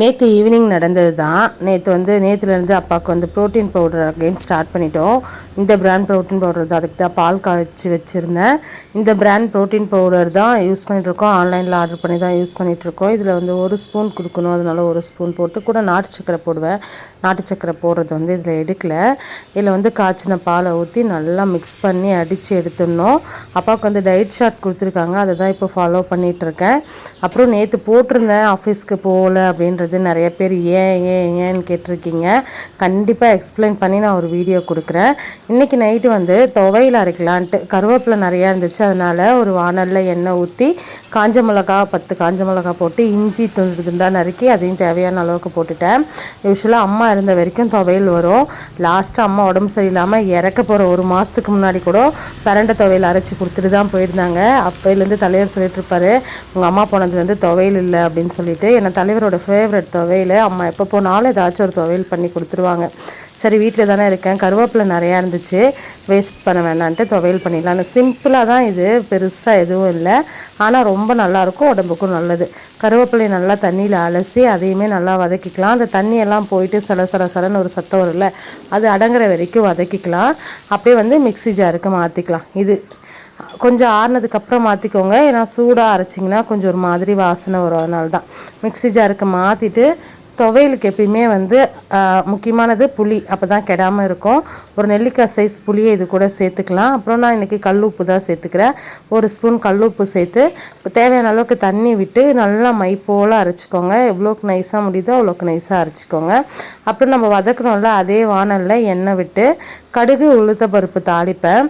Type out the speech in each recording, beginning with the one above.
நேற்று ஈவினிங் நடந்தது தான் நேற்று வந்து நேற்றுலேருந்து அப்பாவுக்கு வந்து ப்ரோட்டீன் பவுடர் அகைன் ஸ்டார்ட் பண்ணிட்டோம். இந்த பிராண்ட் ப்ரோட்டீன் பவுடர் தான். அதுக்கு தான் பால் காய்ச்சி வச்சுருந்தேன். இந்த பிராண்ட் ப்ரோட்டீன் பவுடர் தான் யூஸ் பண்ணிகிட்ருக்கோம் ஆன்லைனில் ஆர்டர் பண்ணி தான் யூஸ் பண்ணிகிட்ருக்கோம் இதில் வந்து ஒரு ஸ்பூன் கொடுக்கணும். அதனால ஒரு ஸ்பூன் போட்டு கூட நாட்டு சக்கரை போடுவேன். நாட்டு சக்கரை போடுறது வந்து இதில் எடுக்கல. இதில் வந்து காய்ச்சின பாலை ஊற்றி நல்லா மிக்ஸ் பண்ணி அடித்து எடுத்துடணும். அப்பாவுக்கு வந்து டயட் ஷார்ட் கொடுத்துருக்காங்க. அதை தான் இப்போ ஃபாலோ பண்ணிகிட்ருக்கேன் அப்புறம் நேற்று போட்டிருந்தேன். ஆஃபீஸ்க்கு போகல அப்படின்ற அப்படின்றது நிறைய பேர் ஏன் ஏன் ஏன்னு கேட்டிருக்கீங்க. கண்டிப்பாக எக்ஸ்பிளைன் பண்ணி நான் ஒரு வீடியோ கொடுக்குறேன். இன்றைக்கி நைட்டு வந்து துவையில் அரைக்கலான்ட்டு கருவேப்பிலை நிறையா இருந்துச்சு. அதனால் ஒரு வானலில் எண்ணெய் ஊற்றி காஞ்ச மிளகா பத்து காஞ்ச மிளகா போட்டு இஞ்சி துண்டு துண்டாக நறுக்கி அதையும் தேவையான அளவுக்கு போட்டுட்டேன். யூஸ்வலாக அம்மா இருந்த வரைக்கும் துவையல் வரும். லாஸ்ட்டு அம்மா உடம்பு சரியில்லாமல் இறக்க போகிற ஒரு மாதத்துக்கு முன்னாடி கூட பரண்ட துவையல் அரைச்சி கொடுத்துட்டு தான் போயிருந்தாங்க. அப்போலேருந்து தலைவர் சொல்லிட்டு இருப்பாரு உங்கள் அம்மா போனதுலேருந்து துவையல் இல்லை அப்படின்னு சொல்லிட்டு. என்னை தலைவரோட ஃபேவரட் ஃபேவரட் துவையில். அம்மா எப்போ போனாலும் ஏதாச்சும் ஒரு துவையல் பண்ணி கொடுத்துருவாங்க. சரி வீட்டில் தானே இருக்கேன். கருவேப்பிலை நிறையா இருந்துச்சு. வேஸ்ட் பண்ண வேணான்ட்டு துவையல் பண்ணிடலாம் சிம்பிளாக தான் இது. பெருசாக எதுவும் இல்லை. ஆனால் ரொம்ப நல்லாயிருக்கும். உடம்புக்கும் நல்லது. கருவேப்பிலையை நல்லா தண்ணியில் அலசி அதையுமே நல்லா வதக்கிக்கலாம். அந்த தண்ணியெல்லாம் போயிட்டு சில சில சலன்னு ஒரு சத்தம் வரும்ல அது அடங்குற வரைக்கும் வதக்கிக்கலாம். அப்படியே வந்து மிக்சி ஜாருக்கு மாற்றிக்கலாம் இது. கொஞ்சம் ஆறுனதுக்கப்புறம் மாற்றிக்கோங்க ஏன்னா சூடாக அரைச்சிங்கன்னா கொஞ்சம் ஒரு மாதிரி வாசனை வரும். அதனால தான் மிக்ஸி ஜாருக்கு மாற்றிட்டு துவையலுக்கு எப்பயுமே வந்து முக்கியமானது புளி. அப்போ தான் கெடாமல் இருக்கும். ஒரு நெல்லிக்காய் சைஸ் புளியை இது கூட சேர்த்துக்கலாம். அப்புறம் நான் இன்றைக்கி கல் உப்பு தான் சேர்த்துக்கிறேன். ஒரு ஸ்பூன் கல் உப்பு சேர்த்து தேவையான அளவுக்கு தண்ணி விட்டு நல்லா மை போல் அரைச்சிக்கோங்க. எவ்வளோக்கு நைஸாக முடியுதோ அவ்வளோக்கு நைஸாக அரைச்சிக்கோங்க. அப்புறம் நம்ம வதக்கணும்ல அதே வானலில் எண்ணெய் விட்டு கடுகு உளுத்த பருப்பு தாளிப்பேன்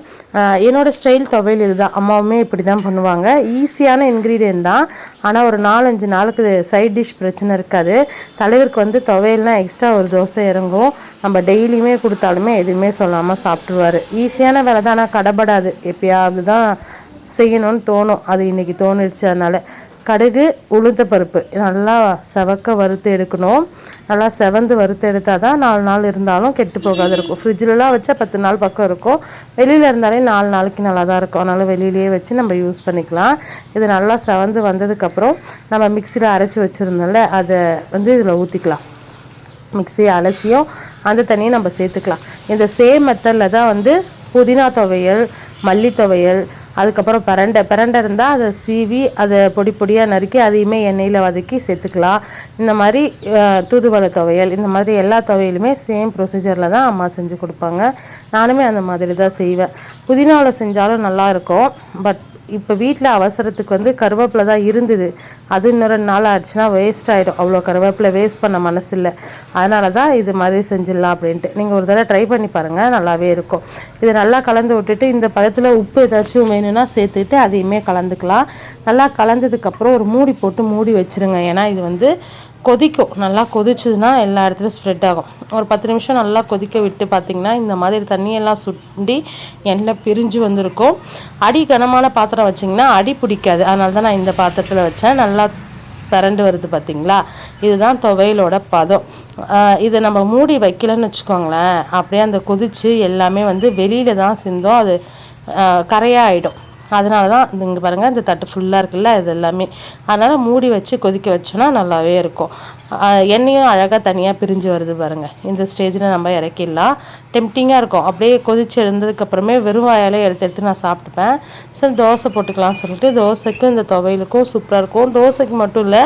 என்னோடய ஸ்டைல் துவையல் இதுதான். அம்மாவுமே இப்படி தான் பண்ணுவாங்க. ஈஸியான இன்க்ரீடியன்ட் தான். ஆனால் ஒரு நாலஞ்சு நாளுக்கு சைட் டிஷ் பிரச்சனை இருக்காது. தலைவருக்கு வந்து துவையல்னால் எக்ஸ்ட்ரா ஒரு தோசை இறங்கும். நம்ம டெய்லியுமே கொடுத்தாலுமே எதுவுமே சொல்லாமல் சாப்பிட்ருவார் ஈஸியான வேலை தான். ஆனால் கடப்படாது எப்பயாவது தான் செய்யணும்னு தோணும். அது இன்றைக்கி தோணிடுச்சு அதனால். கடுகு உளுந்த பருப்பு. நல்லா செவக்க வறுத்து எடுக்கணும். நல்லா செவந்து வறுத்து எடுத்தால் தான் நாலு நாள் இருந்தாலும் கெட்டு போகாது இருக்கும். ஃப்ரிட்ஜிலலாம் வச்சா பத்து நாள் பக்கம் இருக்கும். வெளியில் இருந்தாலே நாலு நாளைக்கு நல்லா தான் இருக்கும். அதனால் வெளியிலேயே வச்சு நம்ம யூஸ் பண்ணிக்கலாம். இது நல்லா செவந்து வந்ததுக்கப்புறம் நம்ம மிக்சியில் அரைச்சி வச்சுருந்தோம்ல அதை வந்து இதில் ஊற்றிக்கலாம் மிக்சி அலசியும் அந்த தண்ணியை நம்ம சேர்த்துக்கலாம். இந்த சேம் மெத்தடில் தான் வந்து புதினா துவையல் மல்லி துவையல் அதுக்கப்புறம் பிரண்டை பிரண்டை இருந்தால் அதை சீவி அதை பொடி பொடியாக நறுக்கி அதையுமே எண்ணெயில் வதக்கி சேர்த்துக்கலாம். இந்த மாதிரி தூதுவளை துவையல் இந்த மாதிரி எல்லா துவையலுமே சேம் ப்ரொசீஜரில் தான் அம்மா செஞ்சு கொடுப்பாங்க. நானுமே அந்த மாதிரி தான் செய்வேன். புதினாவில் செஞ்சாலும் நல்லாயிருக்கும் பட் இப்போ வீட்டில் அவசரத்துக்கு வந்து கருவேப்பிலை தான் இருந்தது. அது இன்னொரு நாள் ஆச்சுன்னா வேஸ்ட் ஆகிடும் அவ்வளோ கருவேப்பிலை வேஸ்ட் பண்ண மனசு இல்லை அதனால தான் இது மாதிரி செஞ்சிடலாம் அப்படின்ட்டு. நீங்கள் ஒரு தடவை ட்ரை பண்ணி பாருங்கள் நல்லாவே இருக்கும். இதை நல்லா கலந்து விட்டுட்டு இந்த பதத்தில் உப்பு ஏதாச்சும் வேணும்னா சேர்த்துட்டு அதையுமே கலந்துக்கலாம். நல்லா கலந்ததுக்கப்புறம் ஒரு மூடி போட்டு மூடி வச்சுருங்க. ஏன்னா இது வந்து கொதிக்கும். நல்லா கொதிச்சதுன்னா எல்லா இடத்துலையும் ஸ்ப்ரெட் ஆகும். ஒரு பத்து நிமிஷம் நல்லா கொதிக்க விட்டு பார்த்திங்கன்னா இந்த மாதிரி தண்ணியெல்லாம் சுண்டி எண்ணெய் பிரிஞ்சு வந்திருக்கும். அடி கனமான பாத்திரம் வச்சிங்கன்னா அடி பிடிக்காது. அதனால தான் நான் இந்த பாத்திரத்தில் வச்சேன். நல்லா பிறண்டு வருது பார்த்திங்களா இதுதான் துவையலோட பதம். இதை நம்ம மூடி வைக்கலன்னு வச்சுக்கோங்களேன். அப்படியே அந்த கொதித்து எல்லாமே வந்து வெளியில் தான் சிந்தோம். அது கரையாக ஆகிடும் அதனால தான் இங்கே பாருங்கள் இந்த தட்டு ஃபுல்லாக இருக்குல்ல இது எல்லாமே. அதனால் மூடி வச்சு கொதிக்க வச்சோன்னா நல்லாவே இருக்கும். எண்ணெயும் அழகாக தனியாக பிரிஞ்சு வருது பாருங்கள் இந்த ஸ்டேஜில் நம்ம இறக்கிடலாம். டெம்டிங்காக இருக்கும். அப்படியே கொதிச்சு எழுந்ததுக்கப்புறமே வெறும் வாயாலே எடுத்து எடுத்து நான் சாப்பிட்டுப்பேன். சரி தோசை போட்டுக்கலாம்னு சொல்லிட்டு தோசைக்கும் இந்த துவையலுக்கும் சூப்பராக இருக்கும். தோசைக்கு மட்டும் இல்லை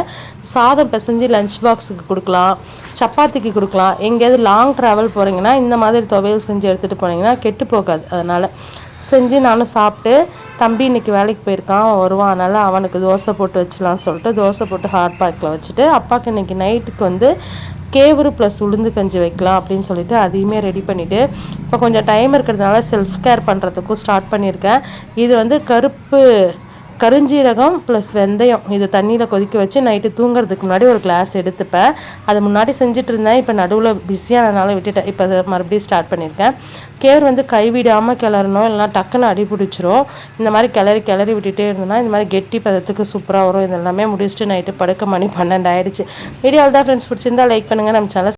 சாதம் பிசைஞ்சு லஞ்ச் பாக்ஸுக்கு கொடுக்கலாம். சப்பாத்திக்கு கொடுக்கலாம். எங்கேயாவது லாங் ட்ராவல் போகிறீங்கன்னா இந்த மாதிரி துவையல் செஞ்சு எடுத்துகிட்டு போனீங்கன்னா கெட்டு போகாது. அதனால் செஞ்சு நானும் சாப்பிட்டு தம்பி இன்றைக்கி வேலைக்கு போயிருக்கான் வருவான் அதனால் அவனுக்கு தோசை போட்டு வச்சலாம்னு சொல்லிட்டு தோசை போட்டு ஹாட் பேக்கில் வச்சுட்டு அப்பாவுக்கு இன்றைக்கி நைட்டுக்கு வந்து கேவரு ப்ளஸ் உளுந்து கஞ்சி வைக்கலாம் அப்படின்னு சொல்லிட்டு அதையுமே ரெடி பண்ணிவிட்டு இப்போ கொஞ்சம் டைம் இருக்கிறதுனால செல்ஃப் கேர் பண்ணுறதுக்கும் ஸ்டார்ட் பண்ணியிருக்கேன். இது வந்து கருப்பு கருஞ்சீரகம் ப்ளஸ் வெந்தயம் இது தண்ணியில் கொதிக்க வச்சு நைட்டு தூங்குறதுக்கு முன்னாடி ஒரு கிளாஸ் எடுத்துப்பேன். அது முன்னாடி செஞ்சுட்டு இருந்தேன் இப்போ நடுவில் பிஸியானதுனால விட்டுட்டேன். இப்போ அதை மறுபடியும் ஸ்டார்ட் பண்ணியிருக்கேன். கேர் வந்து கைவிடாமல் கிளறணும். இல்லைனா டக்குன்னு அடி பிடிச்சிரும். இந்த மாதிரி கிளறி கிளறி விட்டுட்டே இருந்தோம்னா இந்த மாதிரி கெட்டி பதத்துக்கு சூப்பராக வரும். இது எல்லாமே முடிச்சுட்டு நைட்டு படுக்க மணி பன்னெண்டு ஆயிடுச்சு வீடியோ தான் ஃப்ரெண்ட்ஸ் பிடிச்சிருந்தா லைக் பண்ணுங்கள் நம்ம சேனல்